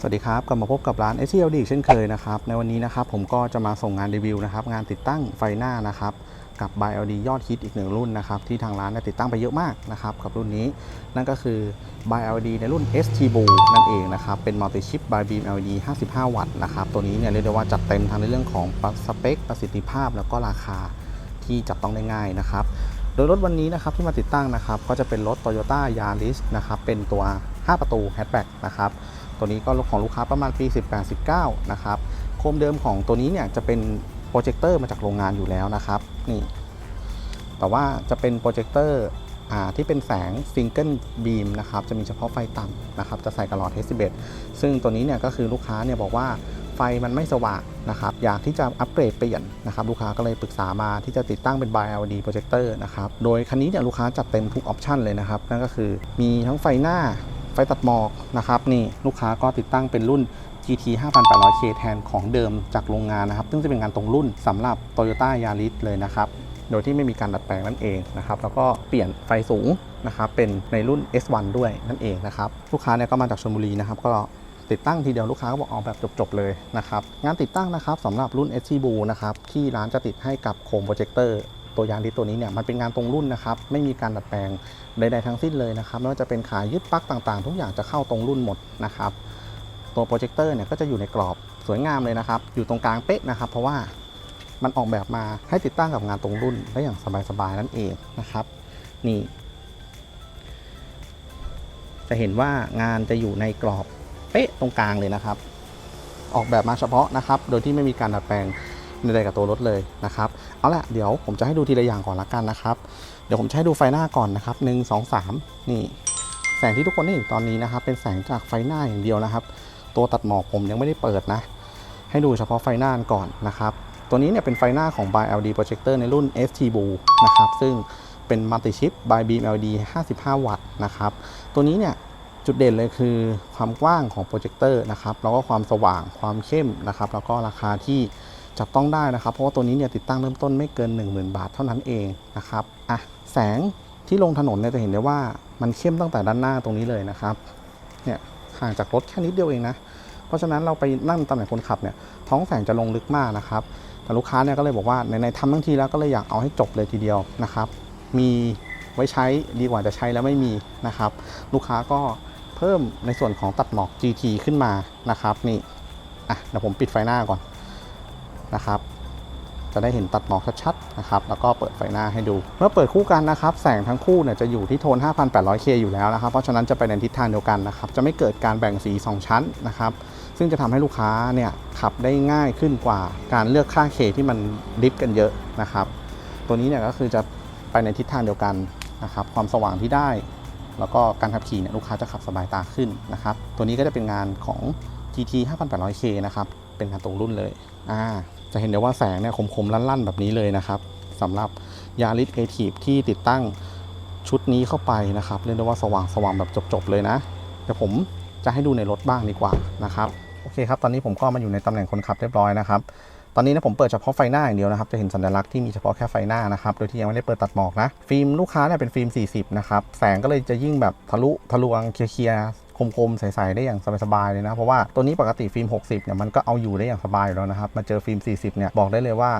สวัสดีครับ กลับมาพบกับร้าน s อ l d เช่นเคยนะครับ ในวันนี้นะครับผมก็จะมาส่งงานรีวิวนะครับ งานติดตั้งไฟหน้านะครับ กับ b y LD ยอดฮิตอีกหนึ่งรุ่นนะครับ ที่ทางร้านเนี่ยติดตั้งไปเยอะมากนะครับ กับรุ่นนี้นั่นก็คือ b y LD ในรุ่น ST b o นั่นเองนะครับ เป็น Multi Chip by Beam LED 55 วัตต์นะครับ ตัวนี้เนี่ยเรียกได้ว่าจัดเต็มทางในเรื่องของสเปคประสิทธิภาพ แล้วก็ราคาที่จับต้องได้ง่ายนะครับโดยรถวันนี้นะครับที่มาติดตั้งนะครับก็จะเป็นรถ Toyota Yaris นะครับเป็นตัว 5 ประตู hatchback นะครับ ตัวนี้ก็ของลูกค้าประมาณปี 18-19 นะครับโคมเดิมของตัวนี้เนี่ยจะเป็นโปรเจคเตอร์มาจากโรงงานอยู่แล้วนะครับนี่แต่ว่าจะเป็นโปรเจคเตอร์ที่เป็นแสงซิงเกิลบีมนะครับจะมีเฉพาะไฟต่ำนะครับจะใส่กับหลอด H11 ซึ่งตัวนี้เนี่ยก็คือลูกค้าเนี่ยบอกว่าไฟมันไม่สว่างนะครับอยากที่จะอัปเกรดเปลี่ยนนะครับลูกค้าก็เลยปรึกษามาที่จะติดตั้งเป็น Bi LED projector นะครับโดยคันนี้เนี่ยลูกค้าจัดเต็มทุกออปชันเลยนะครับนั่นก็คือมีทั้งไฟหน้า ฟตัดหมอกนะครับนี่ลูกค้าก็ติดตั้งเป็นรุ่น GT 5800K แทนของเดิมจากโรงงานนะครับ ซึ่งจะเป็นงานตรงรุ่นสำหรับ Toyota Yaris เลยนะครับ โดยที่ไม่มีการดัดแปลงนั่นเองนะครับ แล้วก็เปลี่ยนไฟสูงนะครับเป็นในรุ่น S1 ด้วยนั่นเองนะครับ ลูกค้าเนี่ยก็มาจากชลบุรีนะครับ ก็ติดตั้งทีเดียวลูกค้าก็บอกเอาแบบจบๆเลยนะครับ งานติดตั้งนะครับสำหรับรุ่น SC b l u นะครับที่ร้านจะติดให้กับโคมโปรเจคเตอร์ ตัวยางลิตตัวนี้เนี่ยมันเป็นงานตรงรุ่นนะครับไม่มีการดัดแปลงใดๆทั้งสิ้นเลยนะครับไม่ว่าจะเป็นขายึดปลั๊กต่างๆ ทุกอย่างจะเข้าตรงรุ่นหมดนะครับตัวโปรเจคเตอร์เนี่ยก็จะอยู่ในกรอบสวยงามเลยนะครับอยู่ตรงกลางเป๊ะนะครับเพราะว่ามันออกแบบมาให้ติดตั้งกับงานตรงรุ่นได้อย่างสบายๆนั่นเองนะครับนี่จะเห็นว่างานจะอยู่ในกรอบเป๊ะตรงกลางเลยนะครับ ออกแบบมาเฉพาะนะครับ โดยที่ไม่มีการดัดแปลงใดๆกับตัวรถเลยนะครับ เอาละเดี๋ยวผมจะให้ดูทีละอย่างก่อนละกันนะครับ เดี๋ยวผมจะให้ดูไฟหน้าก่อนนะครับหนึ่งสองสามนี่ แสงที่ทุกคนได้เห็นตอนนี้นะครับ เป็นแสงจากไฟหน้าอย่างเดียวนะครับ ตัวตัดหมอกผมยังไม่ได้เปิดนะ ให้ดูเฉพาะไฟหน้าก่อนนะครับ ตัวนี้เนี่ยเป็นไฟหน้าของ By LD Projector ในรุ่น ST b l u นะครับ ซึ่งเป็น Multi Chip By Beam LED 55 วัตต์นะครับ ตัวนี้เนี่ยจุดเด่นเลยคือความกว้างของโปรเจคเตอร์นะครับ แล้วก็ความสว่างความเข้มนะครับ แล้วก็ราคาที่ จับต้องได้นะครับ เพราะว่าตัวนี้เนี่ยติดตั้งเริ่มต้นไม่เกิน 10,000 บาทเท่านั้นเองนะครับอะแสงที่ลงถนนเนี่ยจะเห็นได้ว่ามันเข้มตั้งแต่ด้านหน้าตรงนี้เลยนะครับเนี่ยห่างจากรถแค่นิดเดียวเองนะ เพราะฉะนั้นเราไปนั่งตำแหน่งคนขับเนี่ยท้องแสงจะลงลึกมากนะครับ แต่ลูกค้าเนี่ยก็เลยบอกว่าในๆทำทั้งทีแล้วก็เลยอยากเอาให้จบเลยทีเดียวนะครับ มีไว้ใช้ดีกว่าจะใช้แล้วไม่มีนะครับ ลูกค้าก็เพิ่มในส่วนของตัดหมอก GT ขึ้นมานะครับนี่อะเดี๋ยวผมปิดไฟหน้าก่อน นะครับ จะได้เห็นตัดหมอกชัดๆนะครับ แล้วก็เปิดไฟหน้าให้ดู เมื่อเปิดคู่กันนะครับ แสงทั้งคู่เนี่ยจะอยู่ที่โทน 5,800K อยู่แล้วนะครับ เพราะฉะนั้นจะไปในทิศทางเดียวกันนะครับ จะไม่เกิดการแบ่งสี 2 ชั้นนะครับ ซึ่งจะทำให้ลูกค้าเนี่ยขับได้ง่ายขึ้นกว่าการเลือกค่า K ที่มันดิฟกันเยอะนะครับ ตัวนี้เนี่ยก็คือจะไปในทิศทางเดียวกันนะครับ ความสว่างที่ได้แล้วก็การขับขี่เนี่ยลูกค้าจะขับสบายตาขึ้นนะครับ ตัวนี้ก็จะเป็นงานของ GT 5800K นะครับ เป็นงานตรงรุ่นเลย อ่า จะเห็นได้ว่าแสงเนี่ยคมๆลั่นๆ แบบนี้เลยนะครับสำหรับ Yaris a t i v ที่ติดตั้งชุดนี้เข้าไปนะครับเรียกได้ว่าสว่างสว่างแบบจบๆเลยนะเดี๋ยวผมจะให้ดูในรถบ้างดีกว่านะครับโอเคครับตอนนี้ผมก็มาอยู่ในตำแหน่งคนขับเรียบร้อยนะครับตอนนี้นะผมเปิดเฉพาะไฟหน้าอย่างเดียวนะครับจะเห็นสัญลักษณ์ที่มีเฉพาะแค่ไฟหน้านะครับโดยที่ยังไม่ได้เปิดตัดหมอกนะฟิล์มลูกค้าเนี่ยเป็นฟิล์ม 40 นะครับแสงก็เลยจะยิ่งแบบทะลุทะลวงเคลียร์ คมๆใสๆได้อย่างสบายๆเลยนะ เพราะว่าตัวนี้ปกติฟิล์ม 60เนี่ยมันก็เอาอยู่ได้อย่างสบายอยู่แล้วนะครับมาเจอฟิล์ม 40เนี่ยบอกได้เลยว่า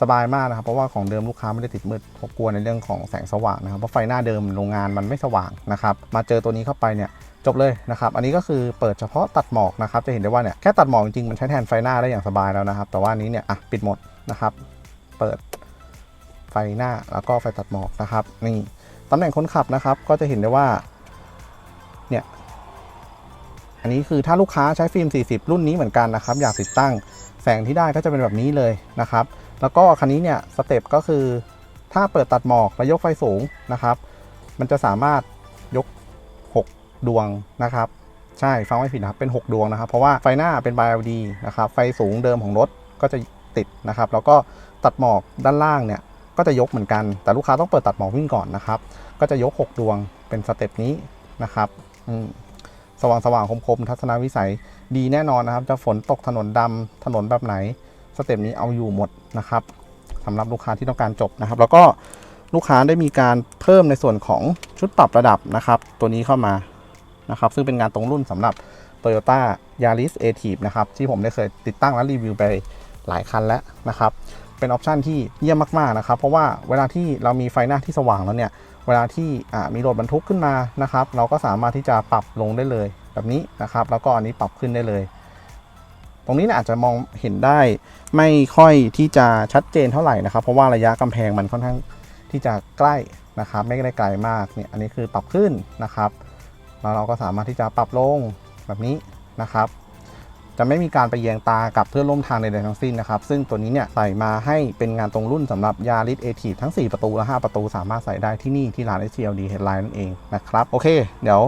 สบายมากนะครับ เพราะว่าของเดิมลูกค้าไม่ได้ติดมืดเพราะกลัวในเรื่องของแสงสว่างนะครับเพราะไฟหน้าเดิมโรงงานมันไม่สว่างนะครับมาเจอตัวนี้เข้าไปเนี่ยจบเลยนะครับอันนี้ก็คือเปิดเฉพาะตัดหมอกนะครับจะเห็นได้ว่าเนี่ยแค่ตัดหมอกจริงๆมันใช้แทนไฟหน้าได้อย่างสบายแล้วนะครับ แต่ว่านนี้เนี่ยอะปิดหมดนะครับเปิดไฟหน้าแล้วก็ไฟตัดหมอกนะครับนี่ตำแหน่งคนขับนะครับก็จะเห็นได้ว่าเนี่ย อันนี้คือถ้าลูกค้าใช้ฟิล์ม 40 รุ่นนี้เหมือนกันนะครับ อยากติดตั้งแสงที่ได้ก็จะเป็นแบบนี้เลยนะครับ แล้วก็คันนี้เนี่ยสเต็ปก็คือถ้าเปิดตัดหมอกแล้วยกไฟสูงนะครับ มันจะสามารถยก 6 ดวงนะครับ ใช่ฟังไม่ผิดนะครับเป็น 6 ดวงนะครับ เพราะว่าไฟหน้าเป็น BLD นะครับ ไฟสูงเดิมของรถก็จะติดนะครับ แล้วก็ตัดหมอกด้านล่างเนี่ยก็จะยกเหมือนกัน แต่ลูกค้าต้องเปิดตัดหมอกวิ่งก่อนนะครับ ก็จะยก 6 ดวงเป็นสเต็ปนี้นะครับ อืม สว่างสว่างคมๆทัศนวิสัยดีแน่นอนนะครับ จะฝนตกถนนดำถนนแบบไหน สเต็ปนี้เอาอยู่หมดนะครับสำหรับลูกค้าที่ต้องการจบนะครับ แล้วก็ลูกค้าได้มีการเพิ่มในส่วนของชุดปรับระดับนะครับ ตัวนี้เข้ามานะครับ ซึ่งเป็นงานตรงรุ่นสำหรับ Toyota Yaris a t i v นะครับ ที่ผมได้เคยติดตั้งและรีวิวไปหลายคันแล้วนะครับ เป็นออปชันที่เยี่ยมมาก ๆ นะครับ เพราะว่าเวลาที่เรามีไฟหน้าที่สว่างแล้วเนี่ย เวลาที่มีรถบรรทุกขึ้นมานะครับ เราก็สามารถที่จะปรับลงได้เลยแบบนี้นะครับ แล้วก็อันนี้ปรับขึ้นได้เลย ตรงนี้นี่ยอาจจะมองเห็นได้ไม่ค่อยที่จะชัดเจนเท่าไหร่นะครับ เพราะว่าระยะกำแพงมันค่อนข้างที่จะใกล้นะครับ ไม่ได้ไกลมากเนี่ยอันนี้คือปรับขึ้นนะครับแล้วเราก็สามารถที่จะปรับลงแบบนี้นะครับ จะไม่มีการไปแยงตากับเพื่อนร่วมทางใดๆทั้งสิ้นนะครับ ซึ่งตัวนี้เนี่ยใส่มาให้เป็นงานตรงรุ่นสำหรับยาริสเอทีทั้ง 4 ประตูและ 5 ประตูสามารถใส่ได้ที่นี่ที่ร้าน SCLD Headline นั่นเองนะครับ โอเค เดี๋ยว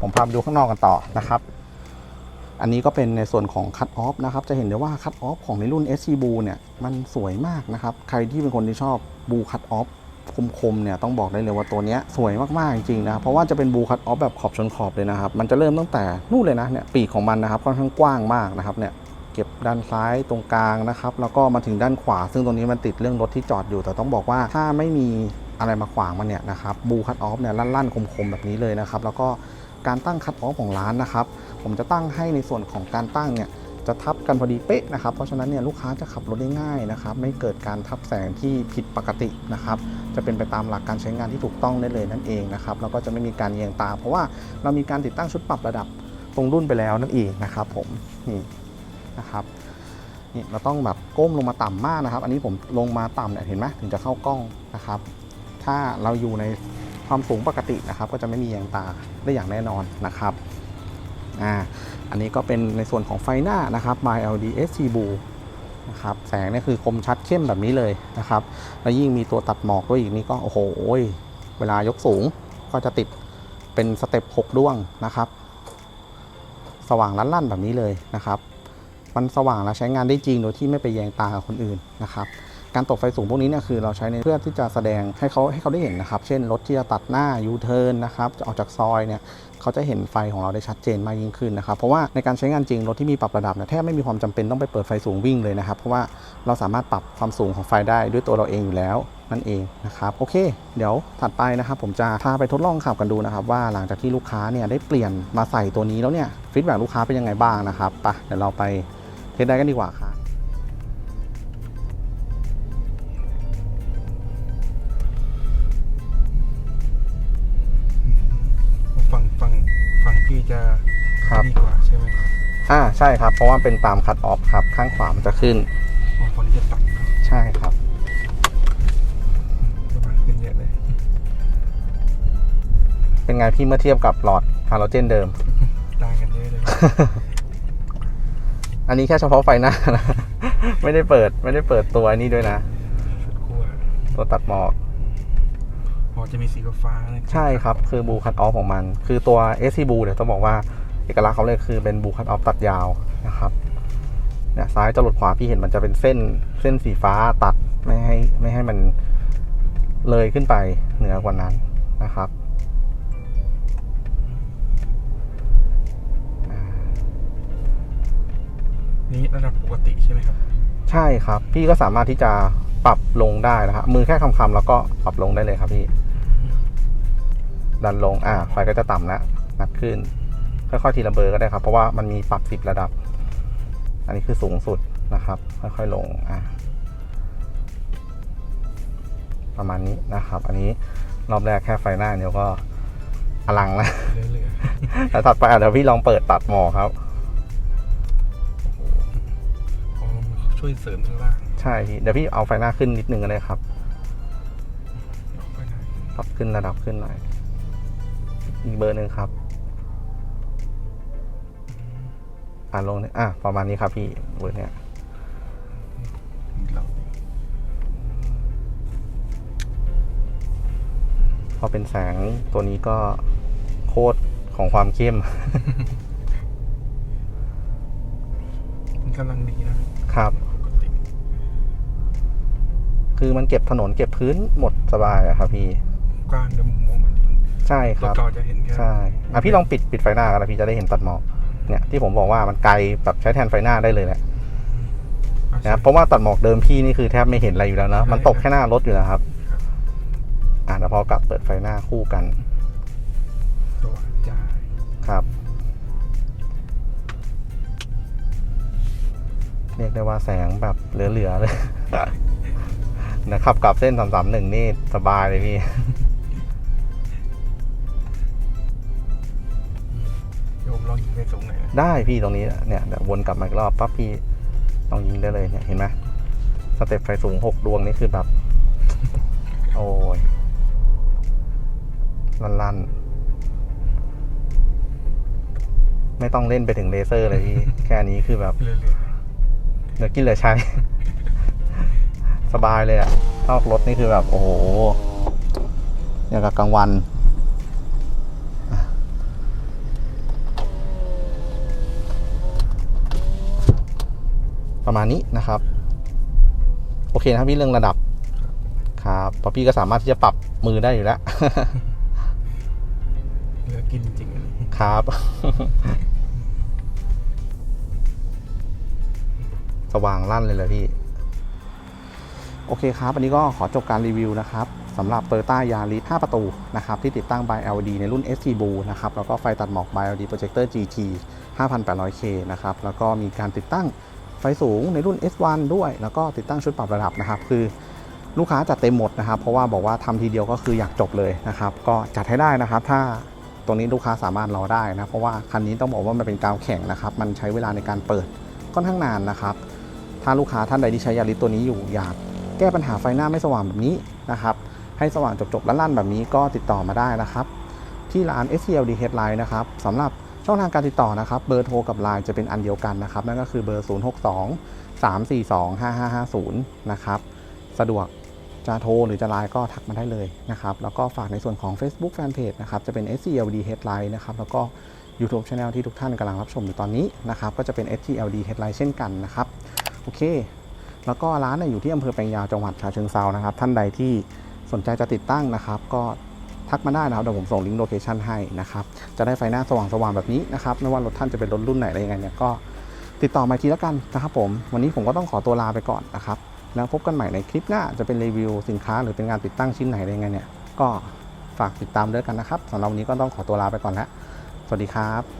ผมพาไปดูข้างนอกกันต่อนะครับอันนี้ก็เป็นในส่วนของคั t ออฟนะครับ จะเห็นได้ว่าคั t ออฟของในรุ่น SC b l u เนี่ย มันสวยมากนะครับ ใครที่เป็นคนที่ชอบบูคั t ออฟ คมๆเนี่ยต้องบอกได้เลยว่าตัวนี้สวยมากๆจริงๆนะเพราะว่าจะเป็นบูคั t ออฟแบบขอบชนขอบเลยนะครับมันจะเริ่มตั้งแต่นู่นเลยนะเนี่ยปีกของมันนะครับค่อนข้างกว้างมากนะครับเนี่ยเก็บด้านซ้ายตรงกลางนะครับแล้วก็มาถึงด้านขวา ซึ่งตรงนี้มันติดเรื่องรถที่จอดอยู่ แต่ต้องบอกว่าถ้าไม่มีอะไรมาขวางมันเนี่ยนะครับบูคั t ออฟเนี่ยลั่นๆคมๆแบบนี้เลยนะครับแล้วก็การตั้งคั t ออฟของร้านนะครับผมจะตั้งให้ในส่วนของการตั้งเนี่ย จะทับกันพอดีเป๊ะนะครับ เพราะฉะนั้นเนี่ยลูกค้าจะขับรถได้ง่ายนะครับ ไม่เกิดการทับแสงที่ผิดปกตินะครับ จะเป็นไปตามหลักการใช้งานที่ถูกต้องได้เลยนั่นเองนะครับ แล้วก็จะไม่มีการเอียงตา เพราะว่าเรามีการติดตั้งชุดปรับระดับตรงรุ่นไปแล้วนั่นเองนะครับ ผมนี่นะครับนี่เราต้องแบบก้มลงมาต่ำมากนะครับ อันนี้ผมลงมาต่ำเนี่ยเห็นไหมถึงจะเข้ากล้องนะครับ ถ้าเราอยู่ในความสูงปกตินะครับ ก็จะไม่มีเอียงตาได้อย่างแน่นอนนะครับอ่า อันนี้ก็เป็นในส่วนของไฟหน้านะครับ My LD SC Blue นะครับแสงนี่คือคมชัดเข้มแบบนี้เลยนะครับ แล้วยิ่งมีตัวตัดหมอกด้วยอีกนี่ก็โอ้โหเวลายกสูงก็จะติดเป็นสเต็ป6ด้วงนะครับ สว่างลั่นๆแบบนี้เลยนะครับ มันสว่างและใช้งานได้จริงโดยที่ไม่ไปแยงตากับคนอื่นนะครับ การตกไฟสูงพวกนี้เนี่ยคือเราใช้ในเพื่อที่จะแสดงให้เขาให้เขาได้เห็นนะครับ เช่นรถที่จะตัดหน้ายูเทิร์นนะครับจะออกจากซอยเนี่ยเขาจะเห็นไฟของเราได้ชัดเจนมากยิ่งขึ้นนะครับ เพราะว่าในการใช้งานจริงรถที่มีปรับระดับเนี่ยแทบไม่มีความจำเป็นต้องไปเปิดไฟสูงวิ่งเลยนะครับ เพราะว่าเราสามารถปรับความสูงของไฟได้ด้วยตัวเราเองอยู่แล้วนั่นเองนะครับโอเค เดี๋ยวถัดไปนะครับ ผมจะพาไปทดลองขับกันดูนะครับ ว่าหลังจากที่ลูกค้าเนี่ยได้เปลี่ยนมาใส่ตัวนี้แล้วเนี่ยฟีดแบ็ลูกค้าเป็นยังไงบ้างนะครับไปเดี๋ยวเราไปเทสได้กันดีกว่าครับ ใช่ครับ เพราะว่าเป็นตามคั t ออฟครับ ข้างขวามันจะขึ้นอ๋อคนนี้จะตัดครับใช่ครับประมาณขึ้นเยอะเลย เป็นไงพี่เมื่อเทียบกับหลอดฮาโลเจนเดิม ต่างกันเยอะเลย อันนี้แค่เฉพาะไฟหน้านะไม่ได้เปิดไม่ได้เปิดตัวนี้ด้วยนะ สุดขั้วตัวตัดหมอกพอจะมีสีฟ้าๆนะใช่ครับ คือบูคัตออฟของมัน คือตัว SC บูเนี่ยต้องบอกว่า เอกลักษณ์เขาเลยคือเป็นบูคัตออฟตัดยาวนะครับเนี่ยซ้ายจะหลดขวาพี่เห็นมันจะเป็นเส้นเส้นสีฟ้าตัดไม่ให้ไม่ให้มันเลยขึ้นไปเหนือกว่านั้นนะครับนี่ระดับปกติใช่ไหมครับ ใช่ครับ พี่ก็สามารถที่จะปรับลงได้นะครับมือแค่คำๆแล้วก็ปรับลงได้เลยครับพี่ ดันลงอ่าไฟก็จะต่ำแล้วนัดขึ้น ค่อยๆทีละเบอร์ก็ได้ครับ เพราะว่ามันมีปรับสิบระดับ อันนี้คือสูงสุดนะครับ ค่อยๆลงอ่าประมาณนี้นะครับ อันนี้รอบแรกแค่ไฟหน้าเดียวก็อลังแล้วเหลือแล้วถัดไปอะเดี๋ยวพี่ลองเปิดตัดหมอกครับๆอ๋อมันช่วยเสริมข้างล่าง ใช่พี่เดี๋ยวพี่เอาไฟหน้าขึ้นนิดนึงก็ได้ครับออกไปได้ปรับขึ้นระดับขึ้นหน่อย อีกเบอร์หนึ่งครับ อ่านลงเนี่ยอะประมาณนี้ครับพี่เบอร์เนี่ยเราพอเป็นแสงตัวนี้ก็โคตรของความเข้มมันกำลังดีนะครับปกติคือมันเก็บถนนเก็บพื้นหมดสบายอะครับพี่กว้างเดี๋ยวมุมมองมันดีใช่ครถรับเก่าจะเห็นแค่ใช่อะพี่ลองปิดปิดไฟหน้ากันนะพี่จะได้เห็นตัดหมอก เนี่ยที่ผมบอกว่ามันไกลแบบใช้แทนไฟหน้าได้เลยแหละนะเพราะว่าตัดหมอกเดิมพี่นี่คือแทบไม่เห็นอะไรอยู่แล้วนะมันตกแค่หน้ารถอยู่แล้วครับ อ่าแต่พอกลับเปิดไฟหน้าคู่กันครับเรียกได้ว่าแสงแบบเหลือๆเลยนะขับกลับเส้นสามสามหนึ่งนี่สบายเลยพี่ มลองยิงไปสูงหน่อยนะได้พี่ตรงนี้เนี่ยเดี๋ยววนกลับมาอีกรอบปั๊บพี่ลองยิงได้เลยเนี่ยเห็นไหมสเต็ปไฟสูงหกดวงนี่คือแบบ โอ้ยลั่นๆไม่ต้องเล่นไปถึงเลเซอร์เลยพี่ แค่นี้คือแบบเรื่อยเหลือกินเหลือใช้ สบายเลยอะนอกรถนี่คือแบบ โอ้โหอย่างกับกลางวัน ประมาณนี้นะครับ โอเคนะครับพี่เรื่องระดับครับเพราะพี่ก็สามารถที่จะปรับมือได้อยู่แล้วๆเหลือกินจริงๆอันนี้ครับสว่างลั่นเลยเลยพี่ โอเคครับ อันนี้ก็ขอจบการรีวิวนะครับสำหรับ t o y ต้ายาริส5ประตูนะครับที่ติดตั้ง by LED ในรุ่น ST Blue นะครับแล้วก็ไฟตัดหมอก by LED Projector GT 5800K นะครับแล้วก็มีการติดตั้ง ไฟสูงในรุ่น S1 ด้วย แล้วก็ติดตั้งชุดปรับระดับนะครับ คือลูกค้าจัดเต็มหมดนะครับ เพราะว่าบอกว่าทำทีเดียวก็คืออยากจบเลยนะครับ ก็จัดให้ได้นะครับ ถ้าตรงนี้ลูกค้าสามารถรอได้นะ เพราะว่าคันนี้ต้องบอกว่ามันเป็นกาวแข็งนะครับ มันใช้เวลาในการเปิดค่อนข้างนานนะครับ ถ้าลูกค้าท่านใดที่ใช้ยาริสตัวนี้อยู่อยากแก้ปัญหาไฟหน้าไม่สว่างแบบนี้นะครับ ให้สว่างจบๆลั่นๆแบบนี้ก็ติดต่อมาได้นะครับ ที่ร้าน SCLD Headline นะครับสำหรับ ช่องทางการติดต่อนะครับเบอร์โทรกับไลน์จะเป็นอันเดียวกันนะครับนั่นก็คือเบอร์ 062 342 5550 นะครับสะดวกจะโทรหรือจะไลน์ก็ทักมาได้เลยนะครับแล้วก็ฝากในส่วนของ Facebook Fanpage นะครับจะเป็น SCLD Headline นะครับแล้วก็ YouTube Channel ที่ทุกท่านกำลังรับชมอยู่ตอนนี้นะครับก็จะเป็น SCLD Headline เช่นกันนะครับโอเค แล้วก็ร้านอยู่ที่อำเภอแปลงยาวจังหวัดฉะเชิงเซานะครับท่านใดที่สนใจจะติดตั้งนะครับ ก็ ทักมาได้นะครับเดี๋ยวผมส่งลิงก์โลเคชันให้นะครับจะได้ไฟหน้าสว่างๆแบบนี้นะครับไม่ว่ารถท่านจะเป็นรถรุ่นไหนอะไรยังไงเนี่ยก็ติดต่อมาทีละกันนะครับผมวันนี้ผมก็ต้องขอตัวลาไปก่อนนะครับแล้วพบกันใหม่ในคลิปหน้าจะเป็นรีวิวสินค้าหรือเป็นงานติดตั้งชิ้นไหนอะไรยังไงเนี่ยก็ฝากติดตามด้วยกันนะครับสำหรับวันนี้ก็ต้องขอตัวลาไปก่อนแล้วสวัสดีครับ